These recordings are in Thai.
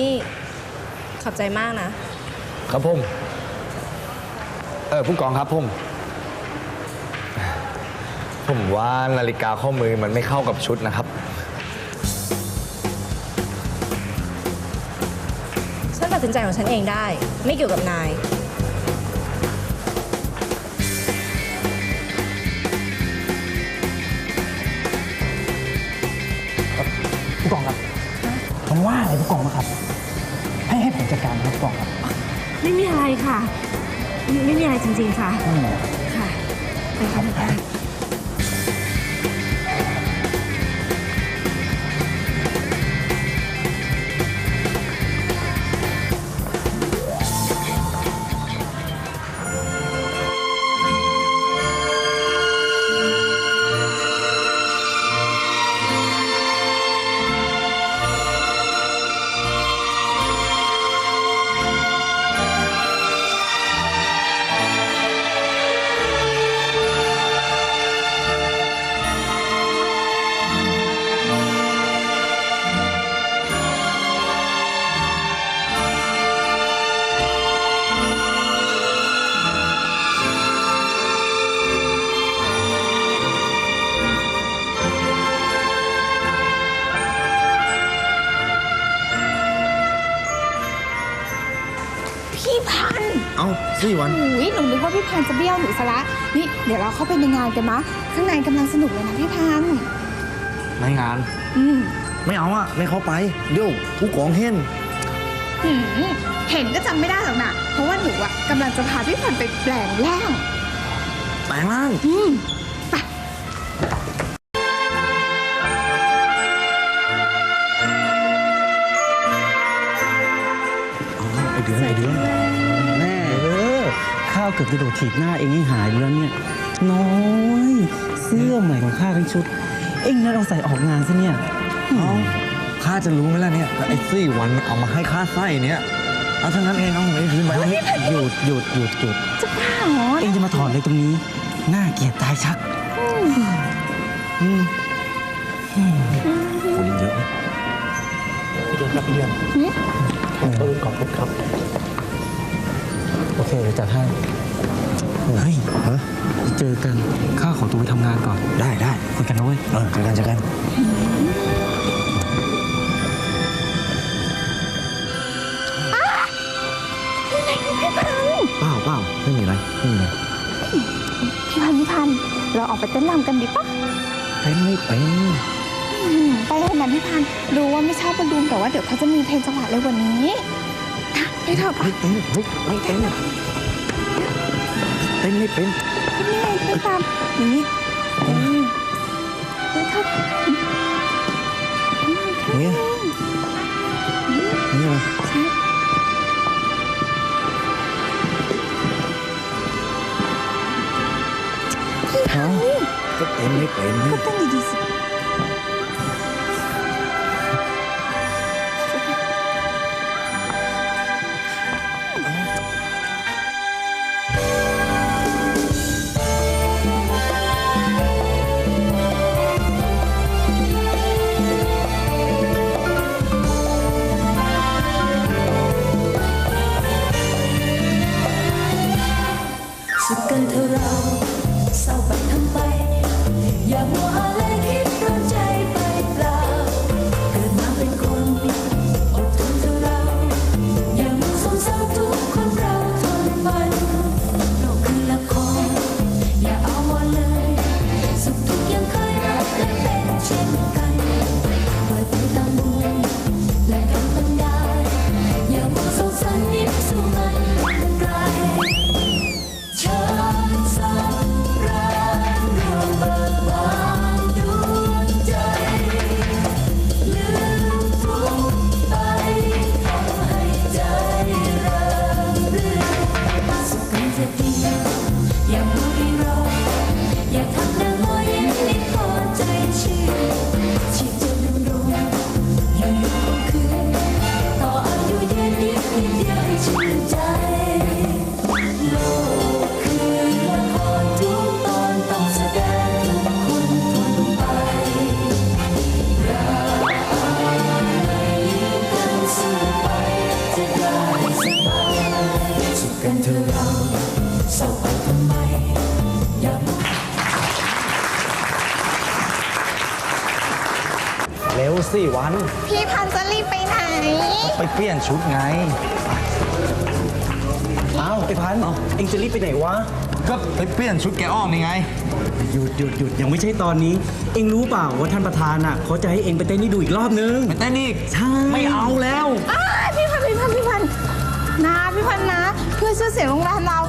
นี่ขอบใจมากนะ ครับผม เออผู้กองครับผม ผมว่านาฬิกาข้อมือมันไม่เข้ากับชุดนะครับ ฉันตัดสินใจของฉันเองได้ ไม่เกี่ยวกับนาย ผู้กองครับ มันว่าอะไรผู้กองนะครับให้ให้ผม จัดการนะครับผู้กองครับไม่มีอะไรค่ะไม่ไม่มีอะไรจริงๆค่ะ อืมค่ะไปค่ะ วันอุ้ยหนูนึกว่าพี่พันธุ์จะเบี้ยวหนูซะละนี่เดี๋ยวเราเข้าไปในงานกันนะข้างในกำลังสนุกเลยนะพี่พันธุ์ในงาน อืมไม่เอาอะไม่เข้าไป เดี๋ยวผู้กองเห็นหืมเห็นก็จำไม่ได้หรอกนะเพราะว่าหนูอะกำลังจะพาพี่พันธุ์ไปแปลงร่างแปลงร่างอืม เกือบจะโดดถีบหน้าเองให้หายไปแล้วเนี่ย น้อยเสื้อใหม่ของข้าทั้งชุด เองนั่นเอาใส่ออกงานซะเนี่ยเอ้าข้าจะรู้ไหมล่ะเนี่ยแต่ไอ้สี่วันเอามาให้ข้าใส่เนี่ยเอาเท่านั้นเองเอาไอ้คืนไปหยุดหยุดหยุดหยุดจะบ้าเหรอเองจะมาถอดอะไรตรงนี้น่าเกลียดตายชักอืมคนเยอะพี่เดือนครับพี่เดือนเออขอบคุณครับโอเคเดี๋ยวจัดให้ เฮ้ยฮะเจอกันข้าขอตัวไปทำงานก่อน ได้ได้คุยกันนะเว้ยเออจัดการจัดการเปล่าเปล่าไม่มีอะไรไม่มีอะไรพี่พันธุ์พี่พันธุ์เราออกไปเต้นรำกันดีปะเป็นไม่เป็นอืมไปเถอะนะพี่พันธุ์รู้ว่าไม่ชอบบอลลูนแต่ว่าเดี๋ยวเขาจะมีเพลงจังหวะเร็วกว่านี้นะไปเถอะปะไม่เป็นเฮ้ยไม่เป็นเต้นไม่เป็นนี่ไงพี่ตามอย่างนี้เออไปเถอะเนี่ยเนี่ยใช่ฮะก็เต้นไม่เป็นก็เต้นดีๆสิ สี่วัน พี่พันธุ์จะรีบไปไหน ไปเปลี่ยนชุดไงอ้าวไอ้พันธุ์เอ็งจะรีบไปไหนวะ ก็ไปเปลี่ยนชุดแกอ้อมนี่ไง หยุดหยุดหยุดยังไม่ใช่ตอนนี้ เอ็งรู้เปล่าว่าท่านประธานอะเขาจะให้เอ็งไปเต้นนี่ดูอีกรอบนึง ไปเต้นอีกใช่ ไม่เอาแล้ว อ้าพี่พันธุ์พี่พันธุ์พี่พันธุ์นะพี่พันธุ์นะ เพื่อชื่อเสียงโรงแรมเรา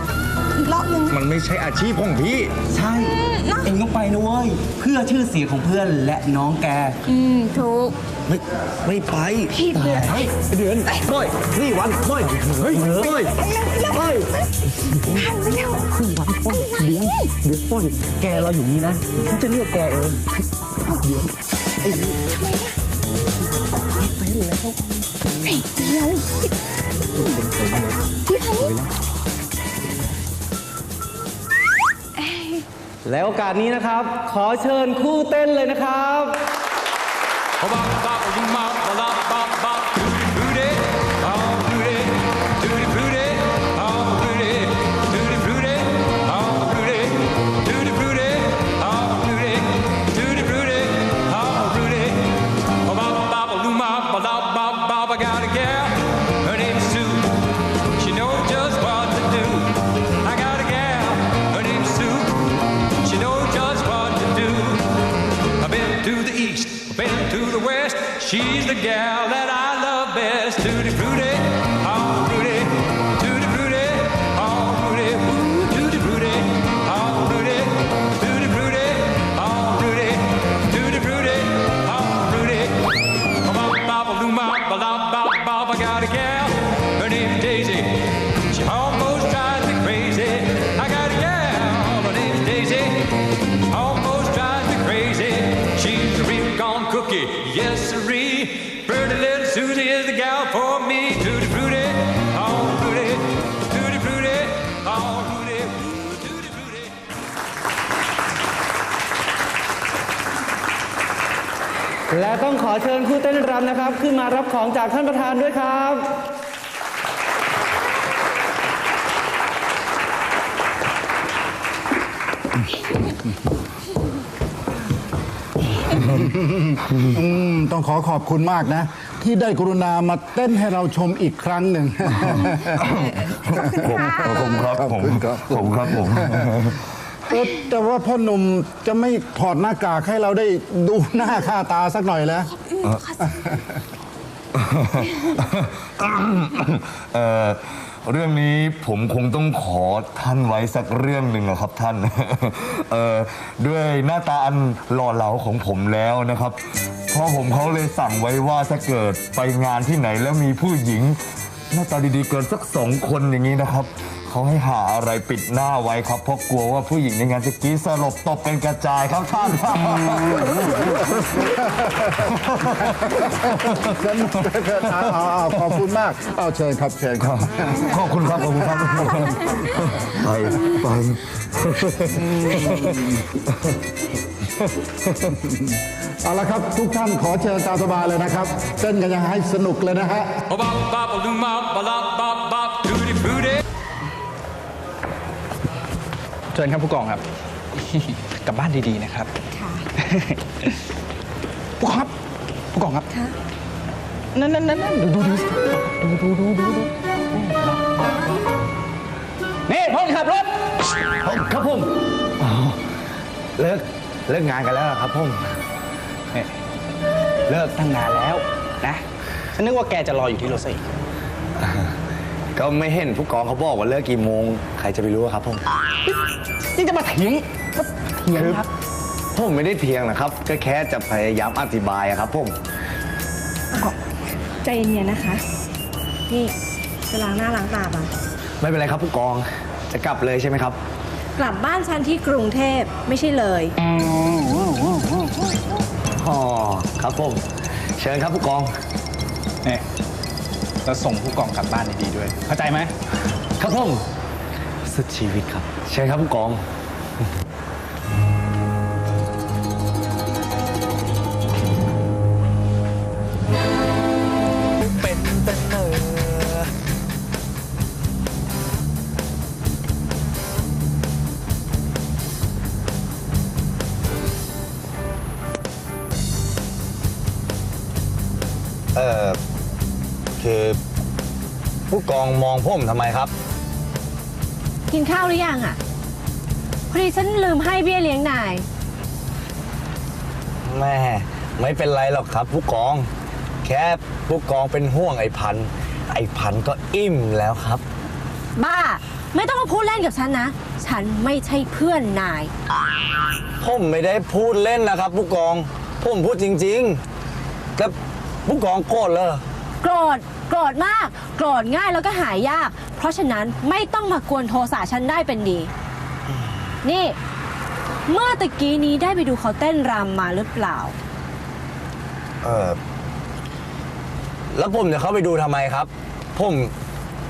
อีกรอบหนึง มันไม่ใช่อาชีพของพี่ ใช่ เอ็งต้องไปนะเว้ยเพื่อชื่อเสียงของเพื่อนและน้องแก อืมถูก ไม่ไม่ไปพี่เดือน เดือนบ่อยสี่วันบ่อยเฮ้ยบ่อยบ่อยเดี๋ยวเดี๋ยวป้อยแกเราอยู่นี่นะฉันจะเลือกแกเองแล้ว และโอกาสนี้นะครับ ขอเชิญคู่เต้นเลยนะครับ the west. She's the gal that I love best. Tutti frutti, ต้องขอเชิญคู่เต้นรำนะครับ ขึ้นมารับของจากท่านประธานด้วยครับอืมต้องขอขอบคุณมากนะ ที่ได้กรุณามาเต้นให้เราชมอีกครั้งหนึ่ง ผมผมครับผมผมครับผม แต่ว่าพ่อหนุ่มจะไม่ถอดหน้ากากให้เราได้ดูหน้าค่าตาสักหน่อยแล้ว เอ่อเรื่องนี้ผมคงต้องขอท่านไว้สักเรื่องหนึ่งอะครับท่าน เอ่อด้วยหน้าตาอันหล่อเหลาของผมแล้วนะครับพ่อผมเขาเลยสั่งไว้ว่าถ้าเกิดไปงานที่ไหนแล้วมีผู้หญิง หน้าตาดีๆเกินสักสองคนอย่างนี้นะครับ เขาให้หาอะไรปิดหน้าไว้ครับเพราะกลัวว่าผู้หญิงในงานจะกรีดสลบตบเป็นกระจายครับท่านสนุกเกินเอาเอาเอาขอบคุณมาก เอาเชิญครับเชิญครับขอบคุณครับขอบคุณครับไปไปเอาละครับ ทุกท่านขอเชิญตามสบายเลยนะครับเต้นกันอยังให้สนุกเลยนะฮะ เชิญครับผู้กองครับ กลับบ้านดีๆนะครับ ค่ะ ผู้กองครับ ผู้กองครับนั่นนั่นนั่นดูดูดูดูดูดูดูนี่พ่นขับรถครับผมอ๋อเลิกเลิกงานกันแล้วเหรอครับผมนี่เลิกตั้งนานแล้วนะฉันนึกว่าแกจะรออยู่ที่รถซะอีก ก็ไม่เห็นผู้กองเขาบอกว่าเลิกกี่โมง ใครจะไปรู้อะครับผมนี่จะมาเถียงเถียงครับ ผมไม่ได้เถียงนะครับ ก็แค่จะพยายามอธิบายอะครับผม ใจเย็นๆนะคะ นี่จะล้างหน้าล้างตาปะไม่เป็นไรครับผู้กอง จะกลับเลยใช่ไหมครับ กลับบ้านฉันที่กรุงเทพไม่ใช่เลย อ๋อครับผม เชิญครับผู้กองนี่แล้วส่งผู้กองกลับบ้านดีๆด้วย เข้าใจไหมครับผมสุดชีวิตครับเชิญครับผู้กอง ผู้กองมองผมทำไมครับ กินข้าวหรือยังอะ พอดีฉันลืมให้เบี้ยเลี้ยงนาย แม่ไม่เป็นไรหรอกครับ ผู้กอง แค่ผู้กองเป็นห่วงไอ้พันธุ์ไอ้พันธุ์ก็อิ่มแล้วครับ บ้า ไม่ต้องมาพูดเล่นกับฉันนะ ฉันไม่ใช่เพื่อนนาย ผมไม่ได้พูดเล่นนะครับ ผู้กอง ผมพูดจริงๆแล้วผู้กองโกรธเลย โกรธโก รธมาก โกรธง่ายแล้วก็หายยาก เพราะฉะนั้นไม่ต้องมากวนโทสะฉันได้เป็นดี นี่ เมื่อตะกี้นี้ได้ไปดูเขาเต้นรำมาหรือเปล่า เออแล้วผมจะเข้าไปดูทำไมครับ ผม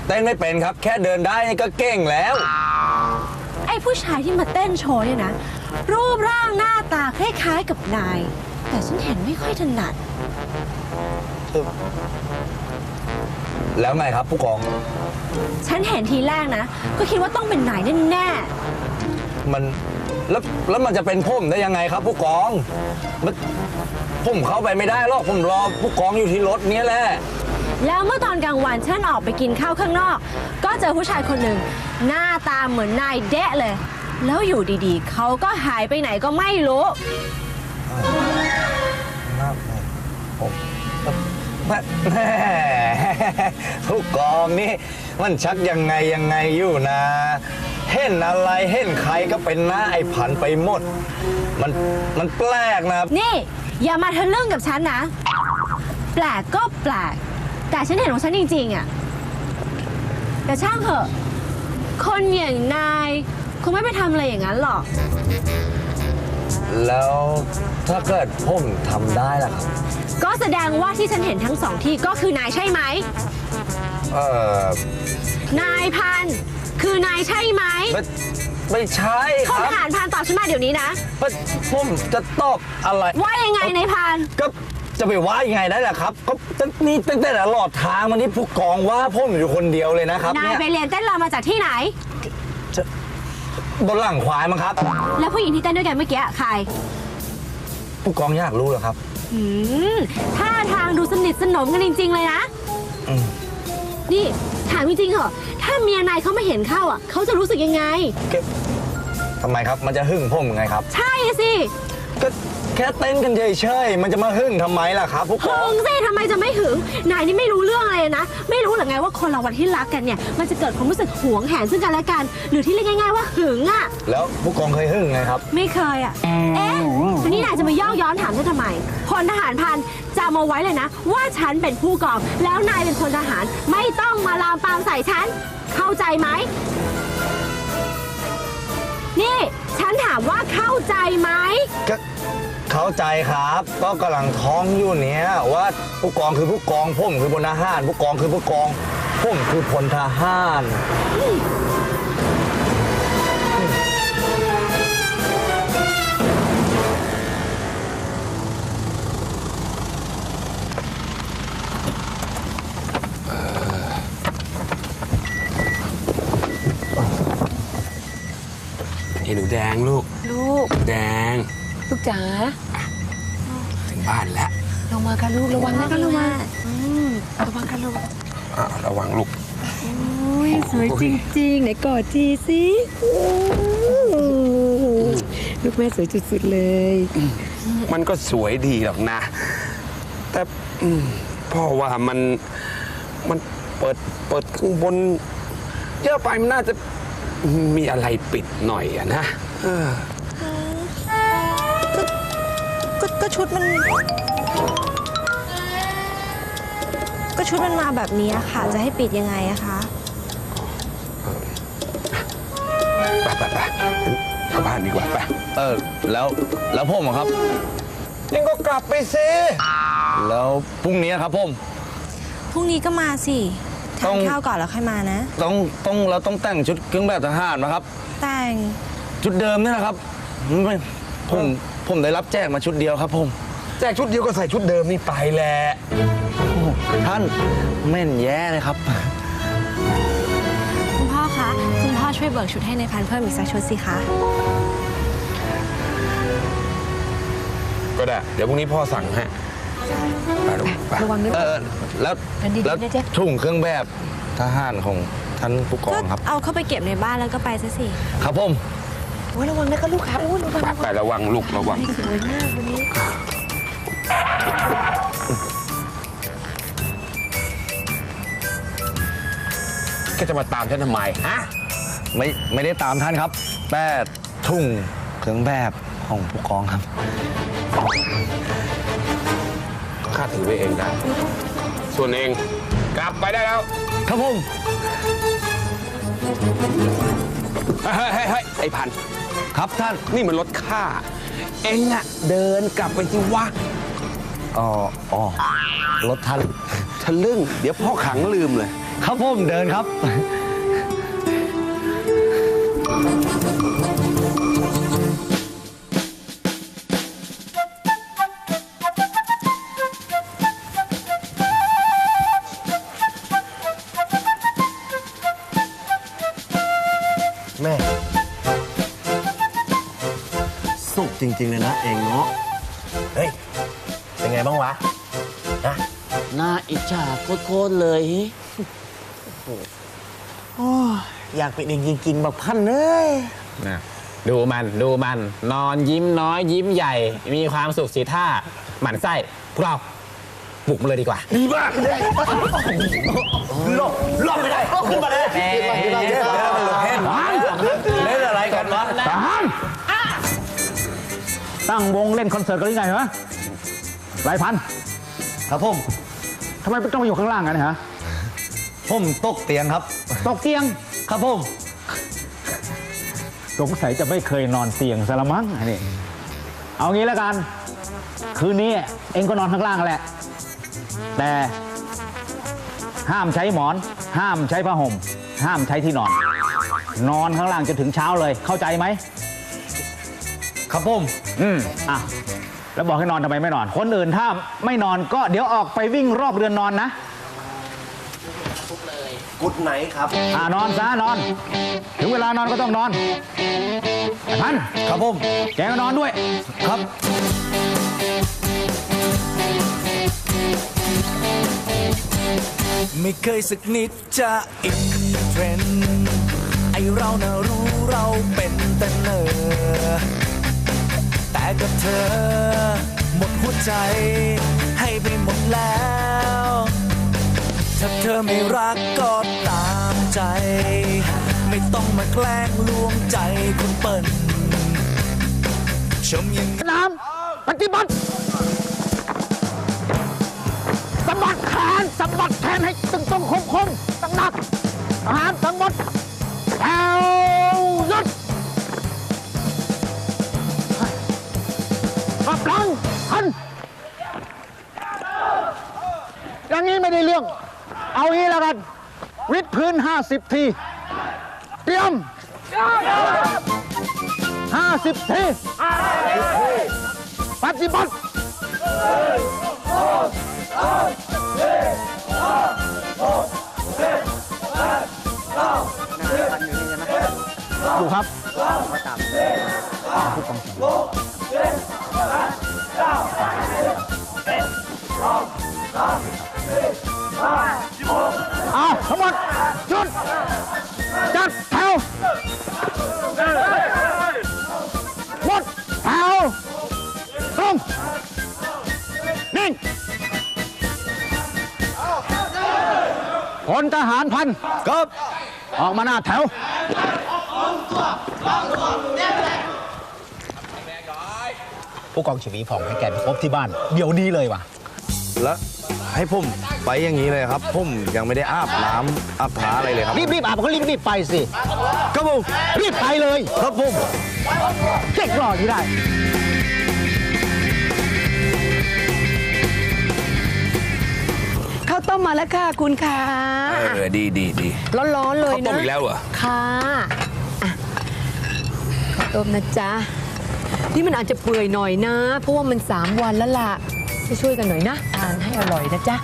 เต้นไม่เป็นครับ แค่เดินได้นี่ก็เก่งแล้ว ไอ้ผู้ชายที่มาเต้นโชว์เนี่ยนะ รูปร่างหน้าตาคล้ายๆกับนาย แต่ฉันเห็นไม่ค่อยถนัด แล้วไงครับผู้กอง ฉันเห็นทีแรกนะ ก็คิดว่าต้องเป็นนายแน่มันแล้วแล้วมันจะเป็นผมได้ยังไงครับ ผู้กองมันผมเข้าไปไม่ได้หรอกผมรอผู้กองอยู่ที่รถเนี้ยแหละ ๆ แล้วเมื่อตอนกลางวันฉันออกไปกินข้าวข้างนอก ก็เจอผู้ชายคนหนึ่งหน้าตาเหมือนนายเดะเลย แล้วอยู่ดีๆ เขาก็หายไปไหนก็ไม่รู้ แม่ผู้กองนี่มันชักยังไงยังไงอยู่นะ เห็นอะไรเห็นใครก็เป็นหน้าไอ้ผันไปหมด มันมันแปลกนะ นี่ อย่ามาทะลึ่งกับฉันนะ แปลกก็แปลก แต่ฉันเห็นของฉันจริงๆอะแต่ช่างเถอะ คนอย่างนาย คงไม่ไปทำอะไรอย่างนั้นหรอก แล้วถ้าเกิดผมทำได้ล่ะครับ ก็แสดงว่าที่ฉันเห็นทั้งสองที่ก็คือนายใช่ไหม เออนายพันธุ์คือนายใช่ไหมไม่ไม่ใช่คพลรับทหารพันธุ์ตอบฉันมาเดี๋ยวนี้นะ ไม่ผมจะตอบอะไร ว่ายังไงนายพันธุ์ก็จะไปว่ายังไงได้ล่ะครับ ก็ตั้งนี่ตั้งแต่ตลอดทางมานี่ผู้กองว่าผมอยู่คนเดียวเลยนะครับนายเนี่ยไปเรียนเต้นรำมาจากที่ไหน บนหลังควายมั้งครับ แล้วผู้หญิงที่เต้นด้วยกันเมื่อกี้ใคร ผู้กองอยากรู้เหรอครับหืมท่าทางดูสนิทสนมกันจริง ๆ เลยนะ อืมนี่ถามจริงๆเหรอถ้าเมียนายเขาไม่เห็นเข้าอะ เขาจะรู้สึกยังไงแกทำไมครับ มันจะหึ่งผมยังไงครับ ใช่สิ ก็แค่เต้นกันเฉยๆมันจะมาหึ่งทำไมล่ะครับผู้กหึองงสิทำไมจะไม่หึง นายนี่ไม่รู้เรื่องอะไรเลยนะ ไม่รู้หรือไงว่าคนเราวันที่รักกันเนี่ย มันจะเกิดความรู้สึกหวงแหนซึ่งกันและกัน หรือที่เรียกง่าย ๆว่าหึงอะ แล้วผู้กองเคยหึ่งไงครับ ไม่เคยอะ เอ๊ะวันนี้นายจะมาย่อย้อนถามฉันทำไมพลทหารพันจำเอาไว้เลยนะ ว่าฉันเป็นผู้กอง แล้วนายเป็นพลทหาร ไม่ต้องมาลามปามใส่ฉัน เข้าใจไหม นี่ ฉันถามว่าเข้าใจไหม ก็เข้าใจครับก็กำลังท้องอยู่เนี้ยว่าผู้กองคือผู้กองผมคือพลทหารผู้กองคือผู้กองผมคือพลทหาร หนูแดงลูก ลูก แดง ลูกจ๋าถึงบ้านแล้วลงมากันลูกระวังนะกันลูกมาระวังกันลูกอะระวังลูกอุ้ยสวยจริงๆไหนกอดทีสิลูกแม่สวยสุดๆเลย มันก็สวยดีหรอกนะ แต่อืมพ่อว่ามันมันเปิดเปิดข้างบน เยอะไปมันน่าจะ มีอะไรปิดหน่อยอะนะเออก็ก็ชุดมัน ก็ชุดมันมาแบบนี้อะค่ะ จะให้ปิดยังไงอะคะ ไปไปไปกลับบ้านดีกว่าไปเออแล้วแล้วผมอะครับ ยังก็กลับไปซิแล้วพรุ่งนี้ครับผม พรุ่งนี้ก็มาสิต้ ทาอนงข้าวก่อนแล้วค่อยมานะ ต้องต้องเราต้องแต่งชุดเครื่องแบบทหารนะครับ แต่งชุดเดิมนี่นะครับไม่ผมผมได้รับแจ้งมาชุดเดียวครับ ผมแจกชุดเดียวก็ใส่ชุดเดิมนี่ไปแหละท่านแม่นแย่เลยครับ คุณพ่อคะ คุณพ่อช่วยเบิกชุดให้ในพันเพิ่มอีกสักชุดสิคะ ก็ได้ เดี๋ยวพรุ่งนี้พ่อสั่งให้ ไปลูกไประวังด้วยเออแล้วอันดีๆแล้วนะจ๊ะถุงเครื่องแบบทหารของท่านผู้กอก็งครับ เอาเข้าไปเก็บในบ้านแล้วก็ไปซะสิ ครับผมโอ้ยระวังนะคะลูกครับโอ้ยระวังไประวังลูกระวัง สวยมากวันนี้ แกจะมาตามฉันทำไม ฮะ ไม่ไม่ได้ตามท่านครับ แต่ทุ่งเครื่องแบบของผู้กองครับ ข้าถือไว้เองได้ ส่วนเองกลับไปได้แล้ว ครับผมเฮ้ยเฮ้ยเฮ้ยไอ้พันครับท่านนี่มันรถข้าเองอะเดินกลับไปสิวะอ๋ออ๋อรถท่านทะลึ่ง เดี๋ยวพ่อขังลืมเลย ครับผมเดินครับ นะเองเนาะเฮ้ย เป็นไงบ้างวะฮะน่าอิจฉาโคตรๆเลยโอ้ยอยากเป็นเองจริงๆแบบพันเลยนะดูมันดูมันนอนยิ้มน้อยยิ้มใหญ่ มีความสุขสีท่า หมั่นไส้พวกเราบุกมาเลยดีกว่า ดีมากเลยหลบหลบไม่ได้ขึ้นมาเลย ตั้งวงเล่นคอนเสิร์ตกันหรือไงฮะหลายพันครับผมทำไมต้องมาอยู่ข้างล่างกันฮะผมตกเตียงครับ ตกเตียงครับผมสงสัยจะไม่เคยนอนเตียงซะละมั้งอันนี่เอางี้แล้วกัน คืนนี้เองก็นอนข้างล่างแหละ แต่ห้ามใช้หมอน ห้ามใช้ผ้าห่ม ห้ามใช้ที่นอน นอนข้างล่างจนถึงเช้าเลยเข้าใจไหม ครับผมอืมอะแล้วบอกให้นอนทำไมไม่นอน คนอื่นถ้าไม่นอนก็เดี๋ยวออกไปวิ่งรอบเรือนนอนนะ กุดไหนครับ อ่านอนซะนอน ถึงเวลานอนก็ต้องนอนไอ้พันครับผมแกก็นอนด้วย ครับ ไม่เคยสักนิดจะอินเทรนด์ไอเราน่ะรู้เราเป็นแต่เนอแต่ กับเธอ หมดหัวใจ ให้ไปหมดแล้ว ถ้าเธอไม่รักก็ตามใจ ไม่ต้องมาแกล้งลวงใจคุณเปิ้ลชมยังน้ำปฏิบัติสะบัดแขนสะบัดแขนให้ตึงตรงคมคมตั้งหนักทหารทั้งหมดแถว อย่างนี้ไม่ได้เรื่อง เอางี้แล้วกัน วิดพื้น 50 ที เตรียม 50 ทีปฏิบัติอยู่ครับอ้ เอาทั้งหมดหยุดจัดแถวหมดแถวตรงนิ่งพลทหารพันครับออกมาหน้าแถวผู้กองชวีผ่องให้แกไปพบที่บ้าน เดี๋ยวนี้เลยว่ะแล้ว ให้ผมไปอย่างนี้เลยครับ ผมยังไม่ได้อาบน้ำอาบท้าอะไรเลยครับรีบรีบอาบก็รีบรีบไปสิ ครับผมรีบไปเลย ครับผมเก๊กรอที่ได้ ข้าวต้มมาแล้วค่ะคุณค่ะเออดีดีดีร้อนๆเลยข้าวต้นะมอีกแล้วเหรอค่ะอะข้าวต้มนะจ๊ะนี่มันอาจจะเปื่อยหน่อยนะ เพราะว่ามัน3วันแล้วล่ะ ช่วยๆกันหน่อยนะทานให้อร่อยนะจ๊ะ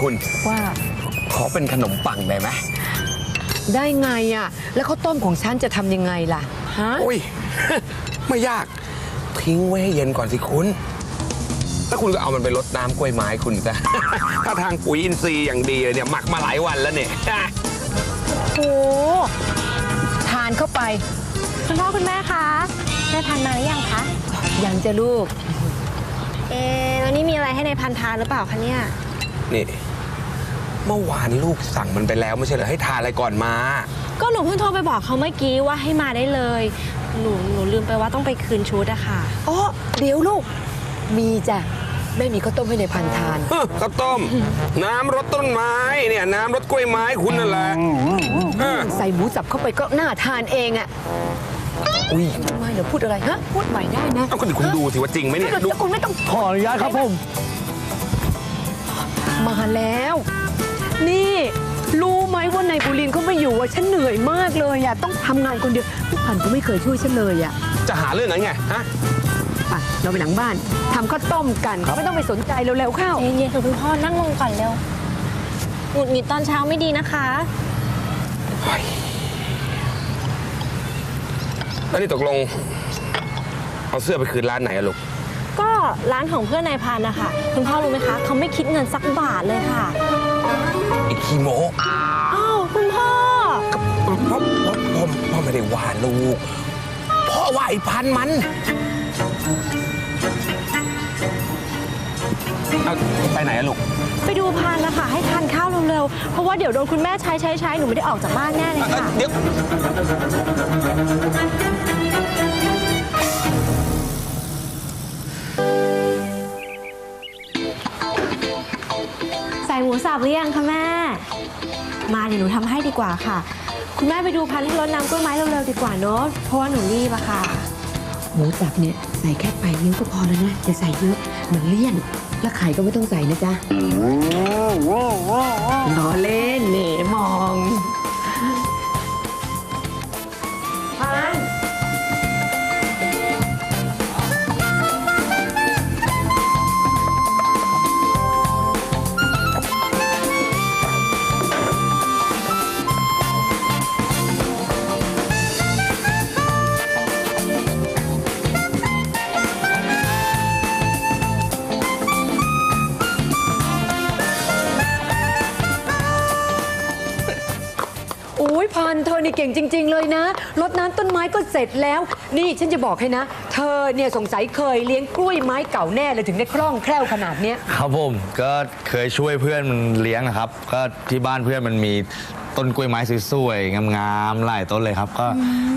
คุณว่าขอเป็นขนมปังได้ไหมได้ไงอะ แล้วข้าวต้มของฉันจะทำยังไงล่ะ ฮะ อุ้ย ไม่ยาก ทิ้งไว้ให้เย็นก่อนสิคุณ แล้วคุณก็เอามันไปรดน้ำกล้วยไม้คุณซะ ถ้าทางปุ๋ยอินทรีย์อย่างดีเลยเนี่ย หมักมาหลายวันแล้วเนี่ย โอ้ทานเข้าไป คุณพ่อคุณแม่คะได้พันมาหรือยังคะ ยังจะลูก เอ๊ะแล้วนี่มีอะไรให้ในพันทานหรือเปล่าคะเนี่ย นี่ เมื่อวานลูกสั่งมันไปแล้วไม่ใช่เหรอให้ทานอะไรก่อนมา ก็หนูเพิ่งโทรไปบอกเขาเมื่อกี้ว่าให้มาได้เลย หนูหนูลืมไปว่าต้องไปคืนชุดอะค่ะอ๋อเดี๋ยวลูก มีจ้ะ แม่มีข้าวต้มให้ในพันทานเฮ้อข้าวต้ม น้ำรดต้นไม้เนี่ยน้ำรดกล้วยไม้คุณนั่นแหละเออใส่หมูสับเข้าไปก็น่าทานเองอะอุ้ยทำไมเดี๋ยวพูดอะไรฮะพูดใหม่ได้นะเอาคุณคุณดูสิว่าจริงไหมเนี่ยดูแล้วคุณไม่ต้องขออนุญาตครับผม มาแล้ว นี่รู้ไหมว่าในายบุรินทร์เขาไม่อยู่อะฉันเหนื่อยมากเลยอะต้องทำงานคนเดียวพี่พันธุ์ก็ไม่เคยช่วยฉันเลยอะจะหาเรื่องอะไรไงฮะไป เราไปหลังบ้านทำข้าวต้มกัน ไม่ต้องไปสนใจเร็วๆเข้า เย็นๆค่ะคุณพ่อนั่งลงก่อนเร็วหงุดหงิดตอนเช้าไม่ดีนะคะแล้วนี่ตกลง เอาเสื้อไปคืนร้านไหนอะลูก ก็ร้านของเพื่อนนายพันนะคะคุณพ่อรู้ไหมคะเขาไม่คิดเงินสักบาทเลยค่ะ ไอ้ขี้โมอ้าวคุณพ่อพ่อพ่อพ่อพ่อไม่ได้ว่าลูก พ่อว่าไอ้พันมัน เอาไปไหนอะลูก ไปดูพันนะคะให้ทานข้าวเร็วๆ เพราะว่าเดี๋ยวโดนคุณแม่ใช้ใช้ใช้หนูไม่ได้ออกจากบ้านแน่เลยค่ะ เดี๋ยว ใส่หมูสับหรือยังคะแม่ มาเดี๋ยวหนูทำให้ดีกว่าค่ะ คุณแม่ไปดูพันที่รดน้ำกล้วยไม้เร็วๆดีกว่าเนอะเพราะว่าหนูรีบอะค่ะ หมูสับเนี่ยใส่แค่ปลายนิ้วก็พอแล้วนะอย่าใส่เยอะเหมือนเลี่ยน แล้วไข่ก็ไม่ต้องใส่นะจ๊ะล้อเล่นเหน่มอง ริง ๆ เลยนะรดน้ำต้นไม้ก็เสร็จแล้ว นี่ฉันจะบอกให้นะ เธอเนี่ยสงสัยเคยเลี้ยงกล้วยไม้เก่าแน่เลยถึงได้คล่องแคล่วขนาดเนี้ย ครับผมก็เคยช่วยเพื่อนมันเลี้ยงนะครับ ก็ที่บ้านเพื่อนมันมีต้นกล้วยไม้สวยๆงามๆหลายต้นเลยครับ ก็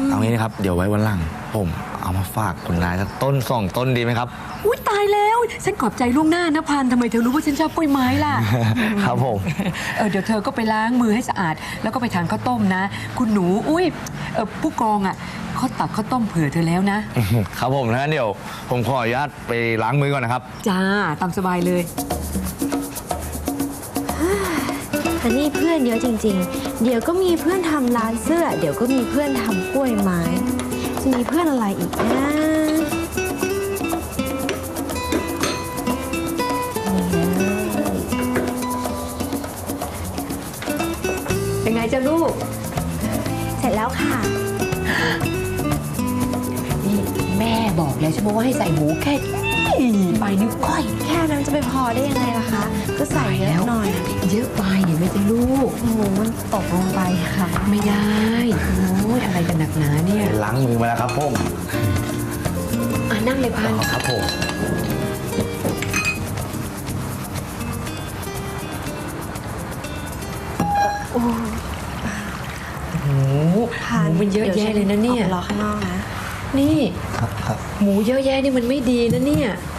เอางี้นะครับ เดี๋ยวไว้วันหลังผม เอามาฝากคุณนายสักต้นสองต้นดีไหมครับ อุ้ยตายแล้ว ฉันขอบใจล่วงหน้านะพันทำไมเธอรู้ว่าฉันชอบกล้วยไม้ล่ะ ครับผม เออเดี๋ยวเธอก็ไปล้างมือให้สะอาด แล้วก็ไปทานข้าวต้มนะ คุณหนูอุ้ยเออผู้กองอะเขาตักข้าวต้มเผื่อเธอแล้วนะ ครับผมนะเดี๋ยว ผมขออนุญาตไปล้างมือก่อนนะครับ จ้าตามสบายเลย แต่นี่เพื่อนเยอะจริง ๆ เดี๋ยวก็มีเพื่อนทำร้านเสื้อ เดี๋ยวก็มีเพื่อนทำกล้วยไม้ จะมีเพื่อนอะไรอีกนะเป็นไงจ้าลูก เสร็จแล้วค่ะ นี่แม่บอกแล้วใช่ไหมว่าให้ใส่หมูแค่ ปลายนิ้วก้อย แค่นั้นจะไปพอได้ยังไงล่ะคะ ก็ใส่เยอะหน่อย เยอะไปเห็นไหมจ้าลูกหมูมันตกลงไปค่ะ ไม่ได้โอ้ยอะไรกันหนักหนาเนี่ยล้างมือมาแล้วครับผมอะนั่งเลยพันครับผมหมูมันเยอะแยะเลยนะเนี่ยออกไปรอข้างนอกนะนี่ ครับครับหมูเยอะแยะนี่มันไม่ดีนะเนี่ยเพ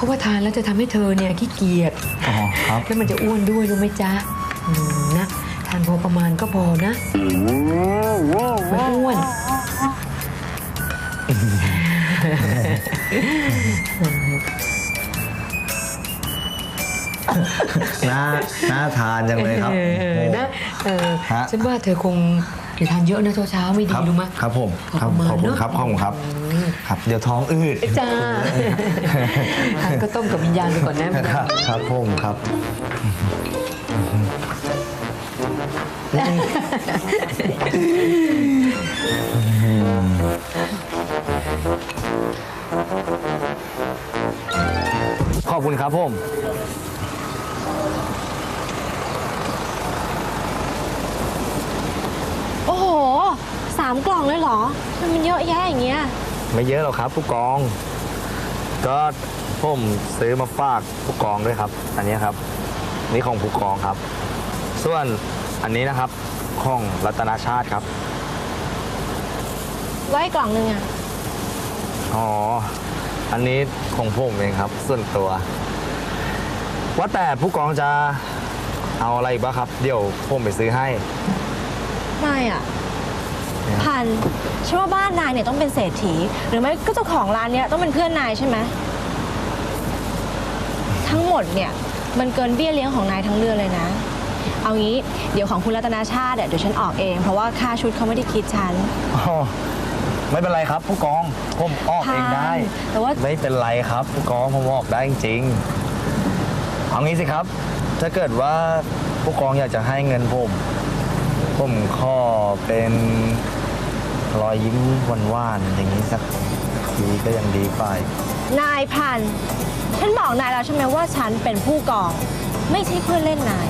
ราะว่าทานแล้วจะทำให้เธอเนี่ยขี้เกียจอ๋อครับแล้วมันจะอ้วนด้วยรู้ไหมจ๊ะอืมนะทานพอประมาณก็พอนะไม่อ้วนน่าน่าทานจังเลยครับเออนะเออฮะฉันว่าเธอคง อย่าทานเยอะนะเช้าๆไม่ดีครับรู้ไหมครับผมครับพอประมาณขอบคุณเนอะครับขอบคุณครับครับ เดี๋ยวท้องอืดจ้าทานก็ต้มกับวิญญาณไปก่อนนะครับครับผมครับขอบคุณครับผม โอ้โห สามกล่ องเลยเหรอมันมันเยอะแยะอย่างเงี้ย ไม่เยอะหรอกครับ ผู้กอง ก็ผมซื้อมาฝากผู้กองด้วยครับ อันนี้ครับ นี่ของผู้กองครับ ส่วนอันนี้นะครับของรัตนาชาติครับไว้กล่องหนึงอะอ๋อ อันนี้ของผมเองครับ ส่วนตัว ว่าแต่ผู้กองจะเอาอะไรอีกบ้างครับ เดี๋ยวผมไปซื้อให้ ไม่อะ พันเชื่อว่าบ้านนายเนี่ยต้องเป็นเศรษฐี หรือไม่ก็เจ้าของร้านเนี่ยต้องเป็นเพื่อนนายใช่ไหมทั้งหมดเนี่ยมันเกินเบี้ยเลี้ยงของนายทั้งเดือนเลยนะ เอางี้เดี๋ยวของคุณรัตนาชาติเนี่ยเดี๋ยวฉันออกเอง เพราะว่าค่าชุดเขาไม่ได้คิดฉัน อ๋อไม่เป็นไรครับ ผู้กองผมออกเองได้ แต่ว่า ไม่เป็นไรครับ ผู้กองผมออกได้จริงๆเอางี้สิครับ ถ้าเกิดว่าผู้กองอยากจะให้เงินผม ผมขอเป็น รอยยิ้มหวานๆอย่างนี้สักทีก็ยังดีไป นายพัน ฉันบอกนายแล้วใช่ไหมว่าฉันเป็นผู้กอง ไม่ใช่เพื่อนเล่นนาย